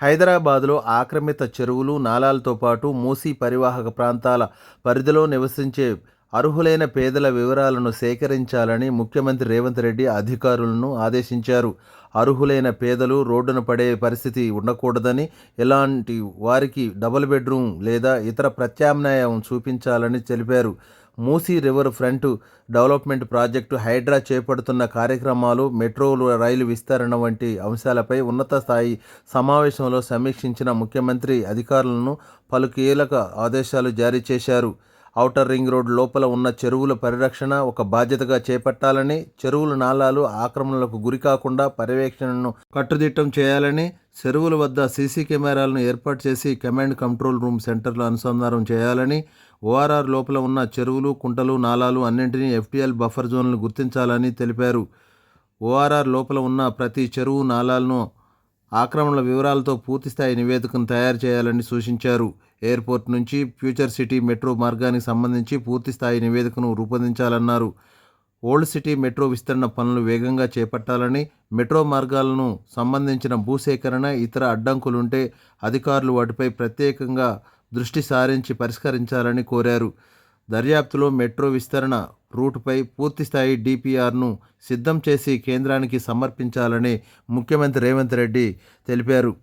హైదరాబాద్లో ఆక్రమిత చెరువులు నాలాలతో పాటు మూసీ పరివాహక ప్రాంతాల పరిధిలో నివసించే అర్హులైన పేదల వివరాలను సేకరించాలని ముఖ్యమంత్రి రేవంత్ రెడ్డి అధికారులను ఆదేశించారు. అర్హులైన పేదలు రోడ్డున పడే పరిస్థితి ఉండకూడదని ఇలాంటి వారికి డబుల్ బెడ్రూమ్ లేదా ఇతర ప్రత్యామ్నాయం చూపించాలని తెలిపారు. Musi river front development project Hydraa చేపడుతున్న కార్యక్రమాలు మెట్రో రైలు విస్తరణ వంటి అంశాలపై ఉన్నత స్థాయి సమావేశంలో సమీక్షించిన ముఖ్యమంత్రి అధికారులను పలు కీలక ఆదేశాలు జారీ చేశారు. ఔటర్ రింగ్ రోడ్ లోపల ఉన్న చెరువుల పరిరక్షణ ఒక బాధ్యతగా చేపట్టాలని చెరువుల నాలాలు ఆక్రమణలకు గురికాకుండా పర్యవేక్షణను కట్టుదిట్టం చేయాలని చెరువుల వద్ద సీసీ కెమెరాలను ఏర్పాటు చేసి కమాండ్ కంట్రోల్ రూమ్ సెంటర్లు అనుసంధానం చేయాలని ఓఆర్ఆర్ లోపల ఉన్న చెరువులు కుంటలు నాలాలు అన్నింటినీ ఎఫ్టీఎల్ బఫర్ జోన్లు గుర్తించాలని తెలిపారు. ఓఆర్ఆర్ లోపల ఉన్న ప్రతి చెరువు నాలాలను ఆక్రమణల వివరాలతో పూర్తిస్థాయి నివేదికను తయారు చేయాలని సూచించారు. ఎయిర్పోర్ట్ నుంచి ఫ్యూచర్ సిటీ మెట్రో మార్గానికి సంబంధించి పూర్తిస్థాయి నివేదికను రూపొందించాలన్నారు. ఓల్డ్ సిటీ మెట్రో విస్తరణ పనులు వేగంగా చేపట్టాలని మెట్రో మార్గాలను సంబంధించిన భూసేకరణ ఇతర అడ్డంకులుంటే అధికారులు వాటిపై ప్రత్యేకంగా దృష్టి సారించి పరిష్కరించాలని కోరారు. దర్యాప్తులో మెట్రో విస్తరణ రూటుపై పూర్తిస్థాయి డిపిఆర్ను సిద్ధం చేసి కేంద్రానికి సమర్పించాలని ముఖ్యమంత్రి రేవంత్ రెడ్డి తెలిపారు.